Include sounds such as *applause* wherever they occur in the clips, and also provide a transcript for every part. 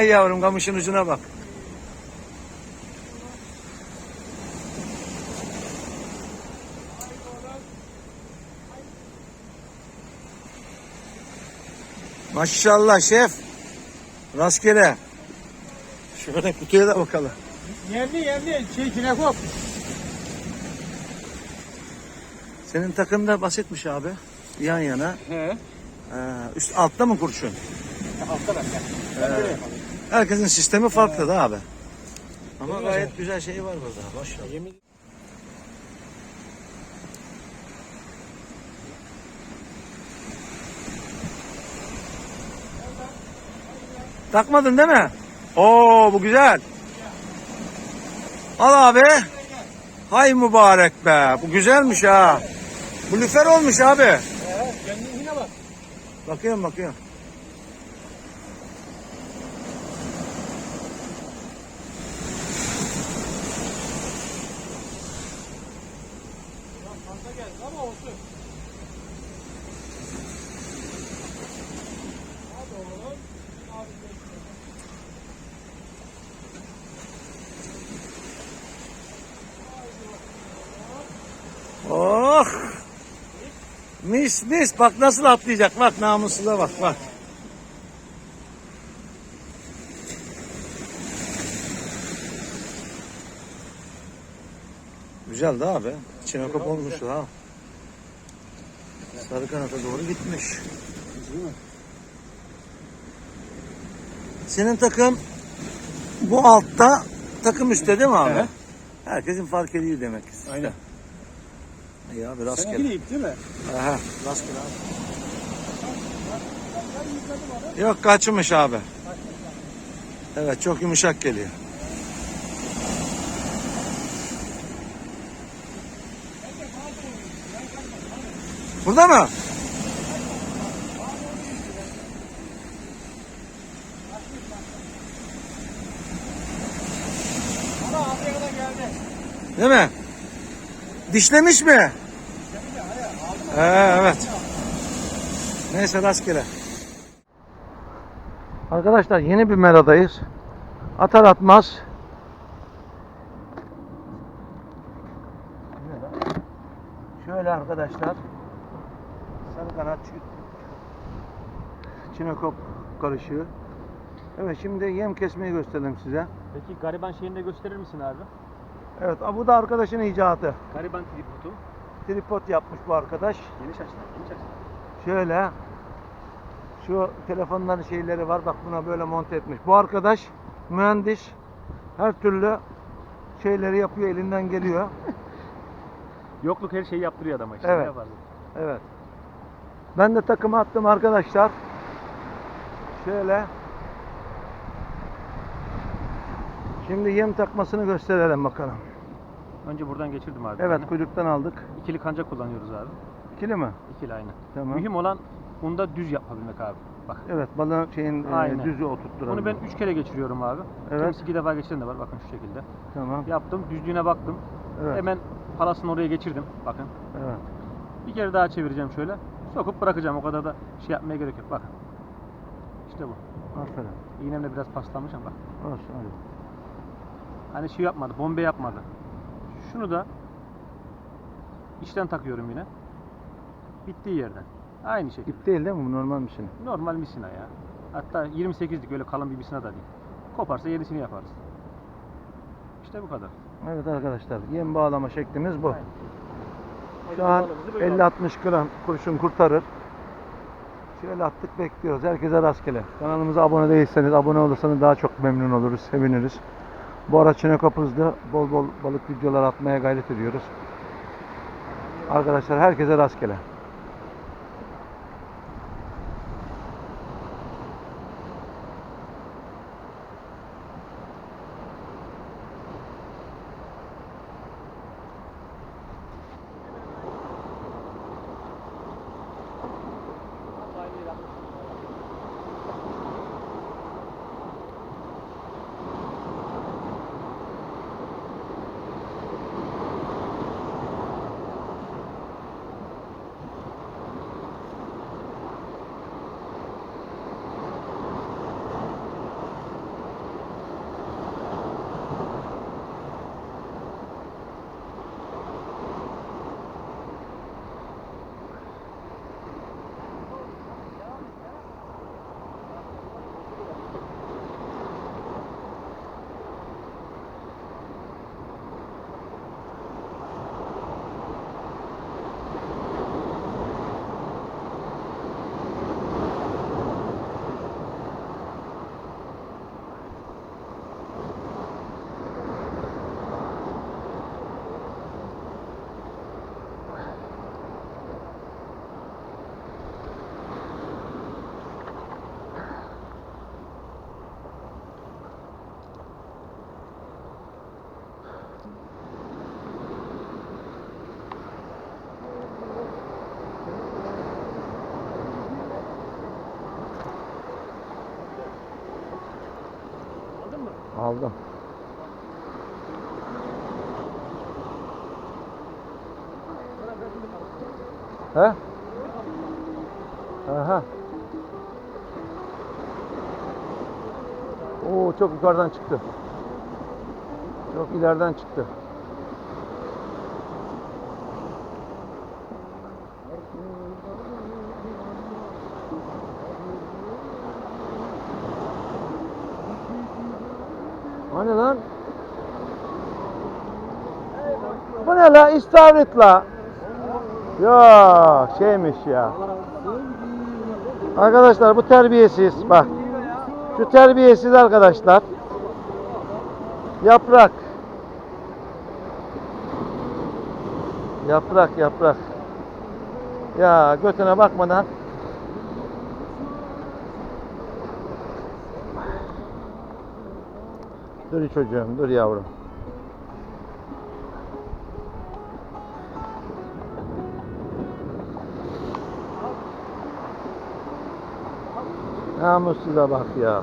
Ay yavrum kamışın ucuna bak. Maşallah şef. Rastgele. Şöyle kutuya da bakalım. Yerli yerli şey kinekop. Senin takım da basitmiş abi. Yan yana. He. Ee, üst altta mı kurşun? Altta bak ya. Ben böyle yapalım. Herkesin sistemi farklı da abi. Ama gayet güzel şey var burada. Maşallah. Yemin Takmadın değil mi? Oo bu güzel. Al abi. Hay mübarek be. Bu güzelmiş ha. Bu lüfer olmuş abi. He. Kendin yine bak. Bakıyorum bakıyorum. Olsun. Hadi oğlum. Abi bekle. Oh. Mis mis. Bak nasıl atlayacak. Bak namusuna bak bak. Güzel de abi. İçine kop olmuş ha. Sarı kanata doğru gitmiş. Senin takım bu altta takım üstte değil mi abi? Evet. Herkesin fark ediyor demek. Aynen. İyi abi rastgele. Seninki de ip değil mi? Aha, rastgele abi. Yok kaçmış abi. Evet çok yumuşak geliyor. Burada mı? Değil mi? Dişlemiş mi? Ee, evet. Neyse rastgele. Arkadaşlar yeni bir meradayız. Atar atmaz. Şöyle arkadaşlar. Kanat çinekop karışığı. Evet şimdi yem kesmeyi gösterelim size. Peki gariban şeyini de gösterir misin abi? Evet bu da arkadaşın icadı. Gariban tripodu. Tripod yapmış bu arkadaş. Geniş açıdan, geniş açıdan. Şöyle şu telefonların şeyleri var bak buna böyle monte etmiş. Bu arkadaş mühendis her türlü şeyleri yapıyor elinden geliyor. *laughs* Yokluk her şeyi yaptırıyor adama işte. Evet. Ne yapar? Evet. Ben de takımı attım arkadaşlar. Şöyle. Şimdi yem takmasını gösterelim bakalım. Önce buradan geçirdim abi. Evet Yani. kuyruktan aldık. İkili kanca kullanıyoruz abi. İkili mi? İkili aynı. Tamam. Mühim olan bunda düz yapabilmek abi. Bak. Evet balığın şeyin e, Aynen. düzü oturtturalım. Bunu ben üç kere geçiriyorum abi. Evet. Kimisi iki defa geçiren de var. Bakın şu şekilde. Tamam. Yaptım. Düzlüğüne baktım. Evet. Hemen palasını oraya geçirdim. Bakın. Evet. Bir kere daha çevireceğim şöyle. Sokup bırakacağım. O kadar da şey yapmaya gerek yok. Bakın. İşte bu. Aferin. İğnemle biraz paslanmış ama bak. Olsun hadi. Hani şey yapmadı. Bombe yapmadı. Şunu da içten takıyorum yine. Bittiği yerden. Aynı şekilde. İp değil değil mi bu normal misin? Normal misina ya. Hatta 28'lik öyle kalın bir misina da değil. Koparsa yenisini yaparız. İşte bu kadar. Evet arkadaşlar yem bağlama şeklimiz bu. Aynen. Şu an Balığımızı böyle 50-60 gram kurşun kurtarır. Şöyle attık bekliyoruz. Herkese rastgele. Kanalımıza abone değilseniz abone olursanız daha çok memnun oluruz, seviniriz. Bu ara Çinekop hızlı bol bol balık videolar atmaya gayret ediyoruz. Arkadaşlar herkese rastgele. Aldım. He? Aha. Oo çok yukarıdan çıktı. Çok ileriden çıktı. Hani lan? Bu ne la? İstavrit la. Ya şeymiş ya. Arkadaşlar bu terbiyesiz. Bak. Şu terbiyesiz arkadaşlar. Yaprak. Yaprak yaprak. Ya götüne bakmadan. Dur çocuğum, dur yavrum. Namussuza bak ya.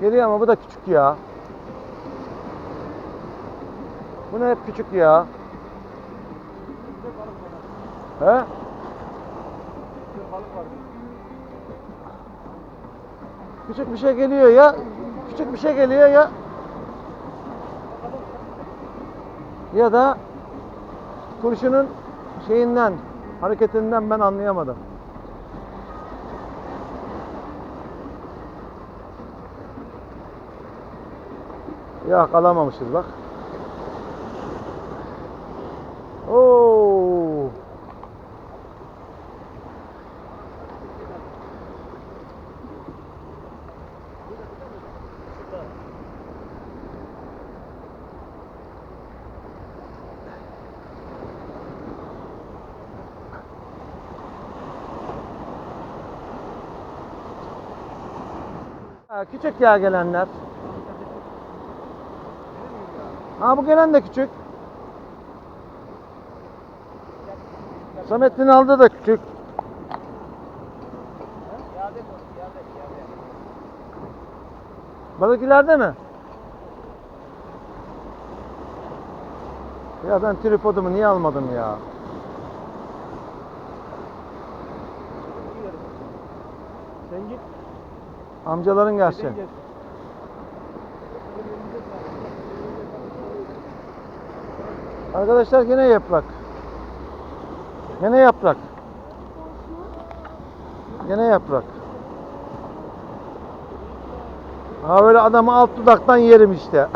Geliyor ama bu da küçük ya. Bu ne hep küçük ya. He? Küçük bir şey geliyor ya. Küçük bir şey geliyor ya. Ya da kurşunun şeyinden, hareketinden ben anlayamadım. Ya kalamamışız bak. Küçük ya gelenler. Ha bu gelen de küçük. Samet'in aldı da küçük. Balık ileride mi? Ya ben tripodumu niye almadım ya? Sen git. Amcaların gelsin. Arkadaşlar gene yaprak. Gene yaprak. Gene yaprak. Ha böyle adamı alt dudaktan yerim işte.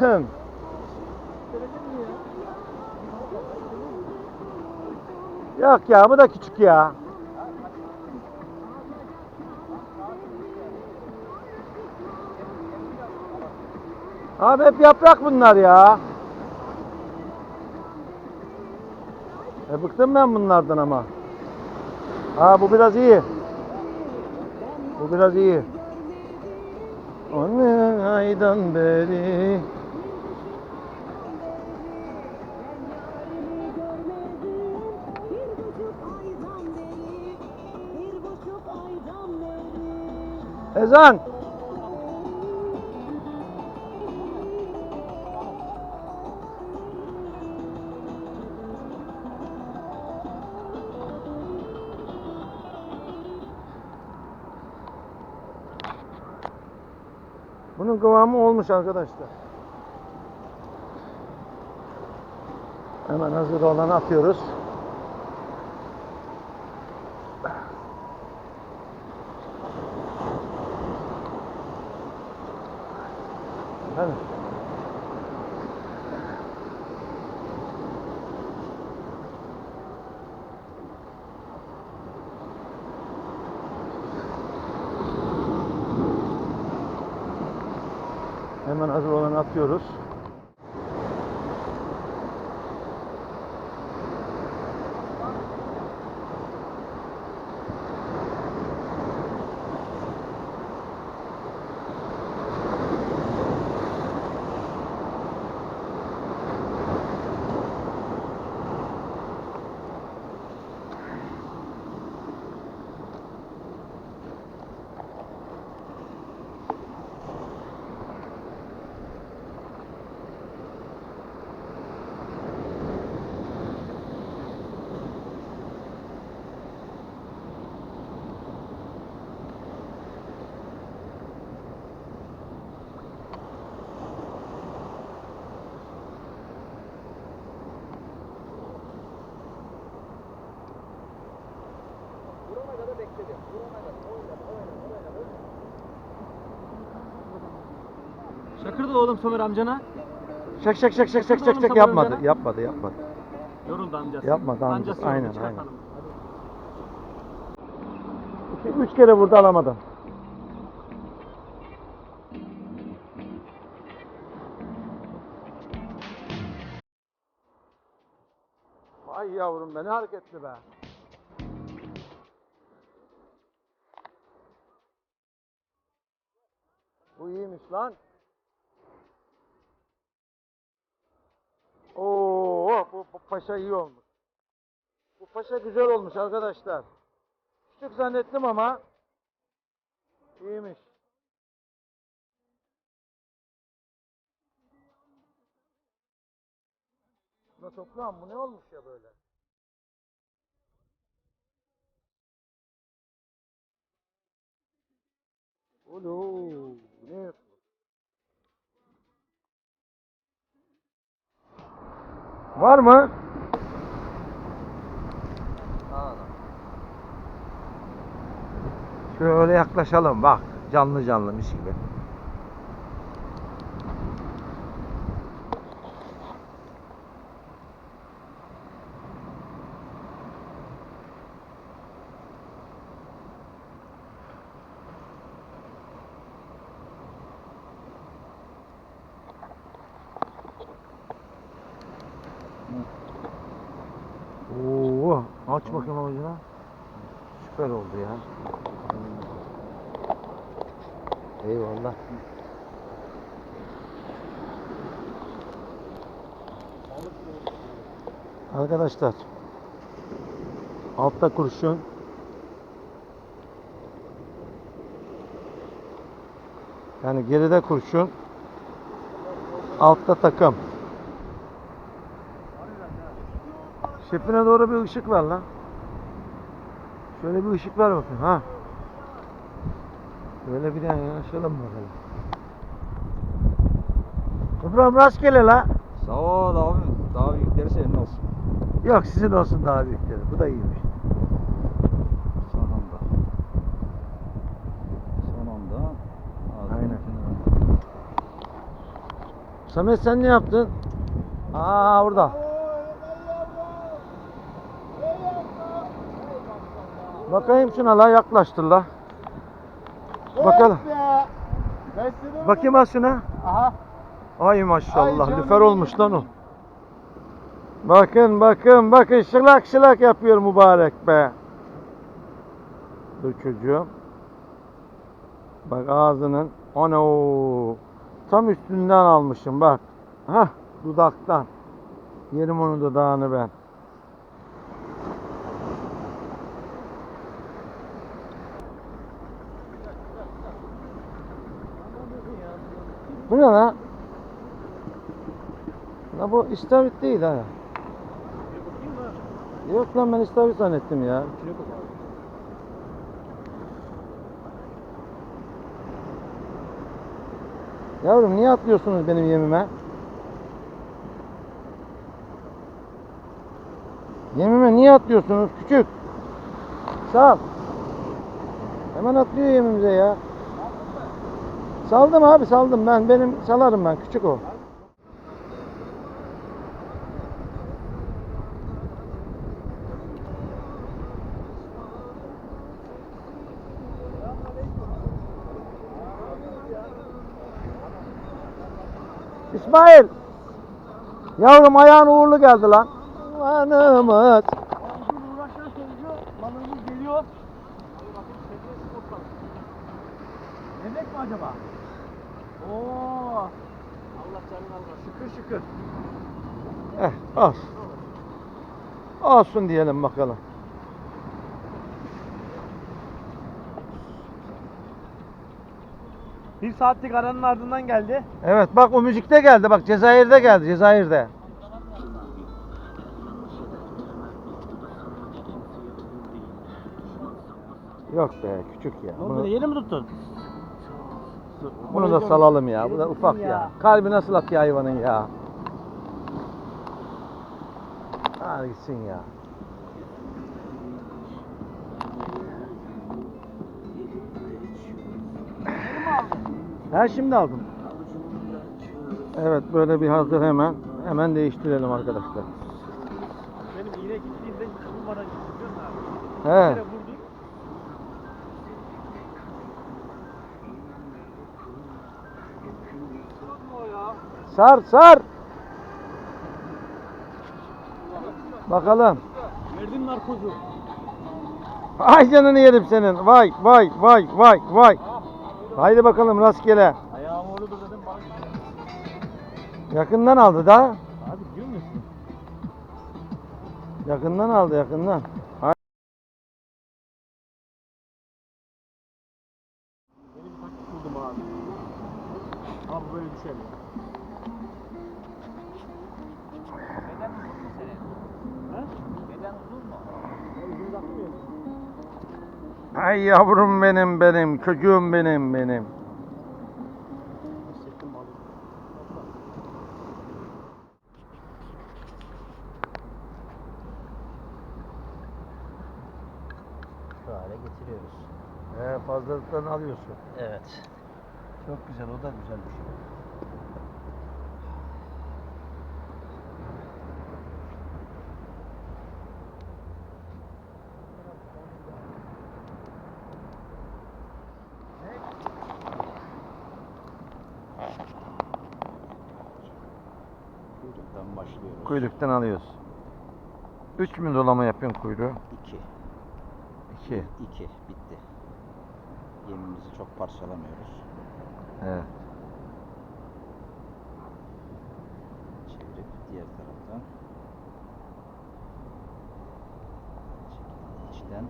*coughs* Yok ya bu da küçük ya. Abi hep yaprak bunlar ya. E bıktım ben bunlardan ama. Ha bu biraz iyi. Bu biraz iyi. On aydan beri Bir Bunun kıvamı olmuş arkadaşlar. Hemen hazır olanı atıyoruz. Hadi. Hemen hazır olanı atıyoruz. Da oğlum Somer amcana. Şak şak şak şak şak şak şak yapmadı. Yapmadı yapmadı. Yoruldu amcası. Yapmadı amcası, Amcası aynen, çıkartalım. İki, üç kere vurdu alamadı. Vay yavrum be ne hareketli be. Bu iyiymiş lan. Oo, bu, paşa iyi olmuş. Bu paşa güzel olmuş arkadaşlar. Küçük zannettim ama iyiymiş. Buna toprağım bu ne olmuş ya böyle? Ulu, bu ne yapıyor? Var mı? Şöyle yaklaşalım bak. Canlı canlı mis gibi. Oo, aç bakayım avucuna. Süper oldu ya. Eyvallah. Arkadaşlar altta kurşun yani geride kurşun altta takım Şefine doğru bir ışık ver lan. Şöyle bir ışık ver bakayım ha. Böyle bir tane yanaşalım bakalım. Toprağım rastgele la. Sağ ol abi. Daha büyükleri senin olsun. Yok sizin olsun daha büyükleri. Bu da iyiymiş. Son anda. Son anda. ağzının Aynen. kenarında. Samet sen ne yaptın? Aa burada. Bakayım şuna la yaklaştır la. Bakalım. Bakayım az şuna. Aha. Ay maşallah Ay lüfer olmuş lan o. Bakın bakın bakın şılak şılak yapıyor mübarek be. Dur çocuğum. Bak ağzının ano tam üstünden almışım bak. Hah dudaktan. Yerim onun dudağını ben. Bu ne lan? La bu istavrit değil ha. Yok lan ben istavrit zannettim ya. Yavrum niye atlıyorsunuz benim yemime? Yemime niye atlıyorsunuz küçük? Sal. Hemen atlıyor yemimize ya. Saldım abi saldım ben benim salarım ben küçük o. İsmail. Yavrum ayağın uğurlu geldi lan. Anamız. Allah canını almasın. Şükür şükür. Eh olsun. Olsun diyelim bakalım. Bir saatlik aranın ardından geldi. Evet bak o müzikte geldi bak Cezayir'de geldi Cezayir'de. Yok be küçük ya. Bunu, yeni mi tuttun? Bunu da salalım ya. Bu da ufak ya. Kalbi nasıl atıyor hayvanın ya. Hadi gitsin ya. Ha şimdi aldım. Evet böyle bir hazır hemen. Hemen değiştirelim arkadaşlar. Benim iğne gittiğinde gitti biliyor musun abi? He. Sar sar. Bakalım. Verdim narkozu. Ay canını yerim senin. Vay vay vay vay vay. Haydi bakalım rastgele. Ayağım orada dedim bana. Yakından aldı da. Abi musun? Yakından aldı yakından. Yavrum benim benim. Çocuğum benim benim. Hissettim balığı. Şu hale getiriyoruz. He, fazlalıklarını alıyorsun. Evet. Çok güzel o da güzel bir şey. Kuyruktan başlıyoruz. Kuyruktan alıyoruz. 3 mü dolama yapıyorsun kuyruğu? 2. 2. 2. Bitti. Yemimizi çok parçalamıyoruz. Evet. Çevirip diğer taraftan çekildiği içten.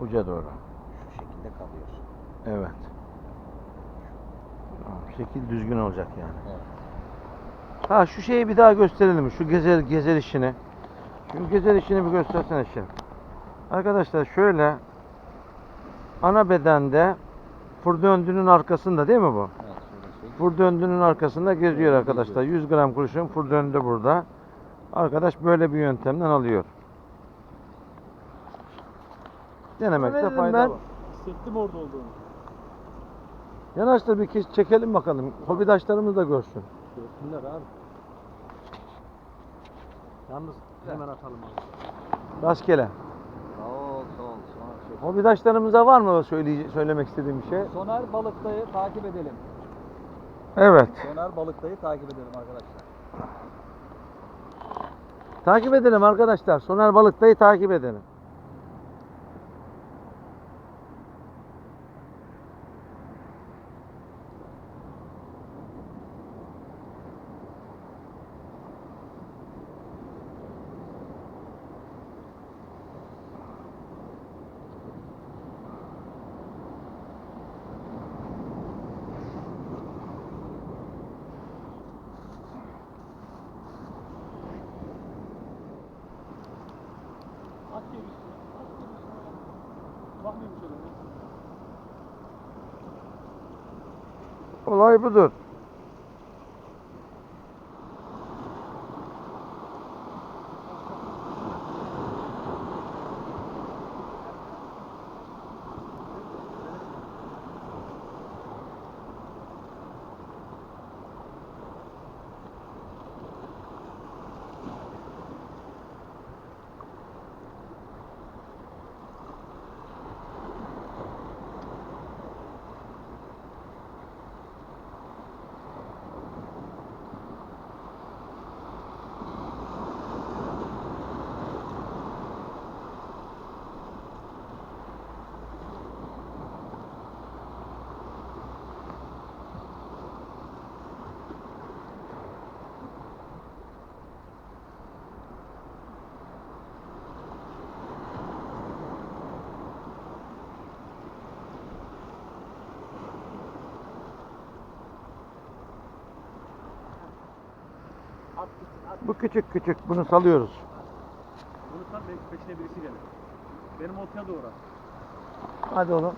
Uca doğru. Şu şekilde kalıyor. Evet. Tamam, şekil düzgün olacak yani. Evet. Ha şu şeyi bir daha gösterelim. Şu gezer gezer işini. Şu gezer işini bir göstersene şimdi. Arkadaşlar şöyle ana bedende fır döndüğünün arkasında değil mi bu? Şey. Fır döndüğünün arkasında geziyor arkadaşlar. geziyor. 100 gram kurşun fır döndü burada. Arkadaş böyle bir yöntemden alıyor. Denemekte fayda var. Hissettim orada olduğunu. Yanaştır bir kez çekelim bakalım. Hobidaşlarımız da görsün. Görsünler abi. Yalnız hemen atalım abi. Rastgele. Sağ ol sağ ol. Soner, çok- Hobidaşlarımıza var mı söyleye- söylemek istediğim bir şey? Soner Balıktay'ı takip edelim. Evet. Soner Balıktay'ı takip edelim arkadaşlar. Takip edelim arkadaşlar. Soner Balıktay'ı takip edelim. At diye bir şey. At diye bir şey. Bakmıyor bir şey. Olay budur. At gitsin at. Bu küçük küçük bunu salıyoruz. Bunu tam belki peşine birisi gelir. Benim oltaya doğru. Hadi oğlum.